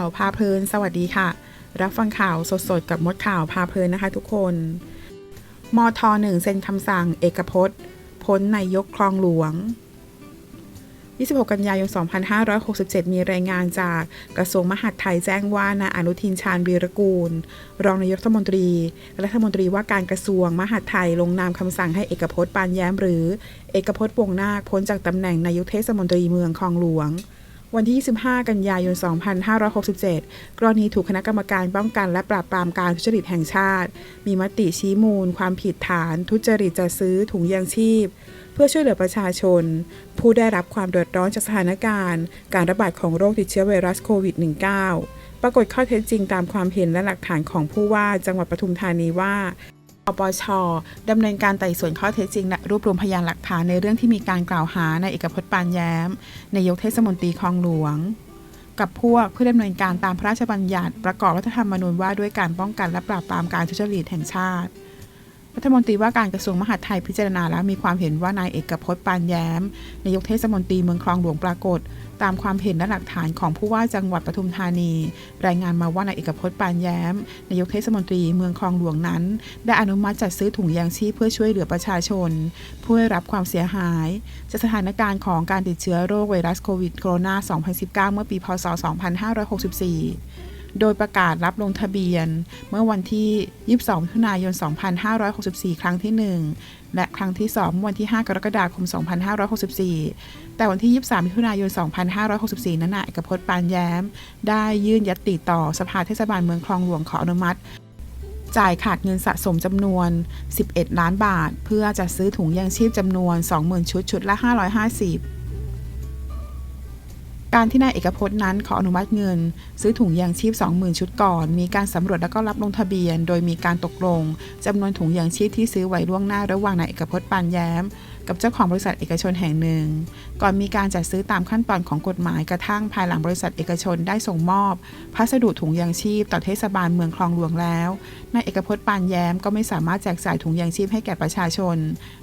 าวพาเพลิน สวัสดีค่ะ รับฟังข่าวสดๆ กับมดข่าวพาเพลินนะคะทุกคน มทหนึ่งเซ็นคำสั่งเอกพจน์ พ้นนายกคลองหลวง 26 กันยายน 2567 มีรายงานจากกระทรวงมหาดไทยแจ้งว่านายอนุทินชาญวีรกูล รองนายกรัฐมนตรีและรัฐมนตรีว่าการกระทรวงมหาดไทยลงนามคำสั่งให้เอกพจน์ปานแย้มหรือ เอกพจน์วงนาคพ้นจากตำแหน่งนายกเทศมนตรีเมืองคลองหลวง วันที่ 25 กันยายน 2567 กรณีถูกคณะกรรมการป้องกันและปราบปรามการทุจริตแห่งชาติ มีมติชี้มูล ความผิดฐาน ทุจริตจัดซื้อถุงยางชีพ เพื่อช่วยเหลือประชาชน ผู้ได้รับความเดือดร้อนจากสถานการณ์ การระบาดของโรคติดเชื้อไวรัสโควิด -19 ปรากฏข้อเท็จจริงตามความเห็นและหลักฐานของผู้ว่าจังหวัดปทุมธานีว่า ปปชดำเนินการไต่สวนข้อเท็จจริงและรวบรวมพยานหลักฐานในเรื่องที่มีการกล่าวหาในเอกพจน์ปานแย้มนายกเทศมนตรีคลองหลวง กับพวกเพื่อดำเนินการตามพระราชบัญญัติ ประกอบรัฐธรรมนูญว่าด้วยการป้องกันและปราบปรามการทุจริตแห่งชาติ รัฐมนตรีว่าการกระทรวงมหาดไทยพิจารณาแล้วมีความเห็นว่านายเอกพจน์ปานแย้มนายกเทศมนตรีเมืองคลองหลวงปรากฏ ตามความเห็นและหลักฐานของผู้ว่าจังหวัดปทุมธานี รายงานมาว่านายเอกพจน์ปานแย้มนายกเทศมนตรีเมืองคลองหลวงนั้น ได้อนุมัติจัดซื้อถุงยางชีพเพื่อช่วยเหลือประชาชน ผู้ได้รับความเสียหาย จากสถานการณ์ของการติดเชื้อโรคไวรัสโควิดโคโรนา 2019 เมื่อปีพศ 2564 โดยประกาศรับลงทะเบียน เมื่อวันที่ 22มิถุนายน 2564 ครั้งที่ 1 และครั้งที่2เมื่อวันที่ 5 กรกฎาคม 2564 แต่วันที่ 23มิถุนายน 2564 นั้นนายเอกพจน์ปานแย้ม ได้ยื่นยติต่อสภาเทศบาลเมืองคลองหลวงขออนุมัติจ่ายขาดเงินสะสมจำนวน 11 ล้านบาท เพื่อจะซื้อถุงยางชีพจำนวน 20,000 ชุด ชุดละ 550 การที่นายเอกพจน์นั้นขออนุมัติเงิน ซื้อถุงยางชีพ 20,000 ชุดก่อน มีการสำรวจแล้วก็รับลงทะเบียน โดยมีการตกลงจำนวนถุงยางชีพที่ซื้อไว้ล่วงหน้าระหว่างนายเอกพจน์ปานแย้ม กับเจ้าของบริษัทเอกชนแห่งหนึ่ง ก่อนมีการจัดซื้อตามขั้นตอนของกฎหมายกระทั่งภายหลังบริษัทเอกชนได้ส่งมอบ พัสดุถุงยางชีพต่อเทศบาลเมืองคลองหลวงแล้วนายเอกพจน์ปานแย้มก็ไม่สามารถแจกจ่ายถุงยางชีพให้แก่ประชาชน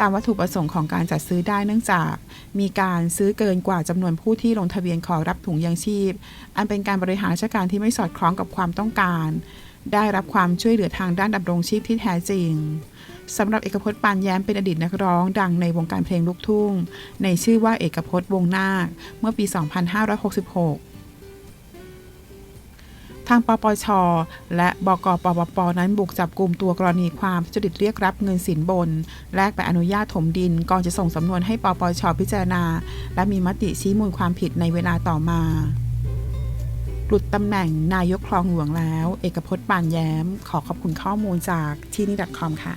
ตามวัตถุประสงค์ของการจัดซื้อได้เนื่องจาก มีการซื้อเกินกว่าจำนวนผู้ที่ลงทะเบียนขอรับถุงยางชีพ อันเป็นการบริหารราชการที่ไม่สอดคล้องกับความต้องการ ได้รับความช่วยเหลือทางด้านดำรงชีพที่แท้จริง สำหรับเอกพจน์ปานแย้มเป็นอดีตนักร้อง ดังในวงการเพลงลูกทุ่ง ในชื่อว่าเอกพจน์วงนาค เมื่อปี 2566ทางปปช และบกปปป นั้นบุกจับกลุ่มตัวกรณีความทุจริตเรียกรับเงินสินบน แลกใบอนุญาตถมดิน ก่อนจะส่งสำนวนให้ปปช พิจารณา และมีมติชี้มูลความผิดในเวลาต่อมา หลุดตำแหน่งนายกคลองหลวงแล้ว เอกพจน์ปานแย้ม ขอขอบคุณข้อมูลจากที่นี่ .com ค่ะ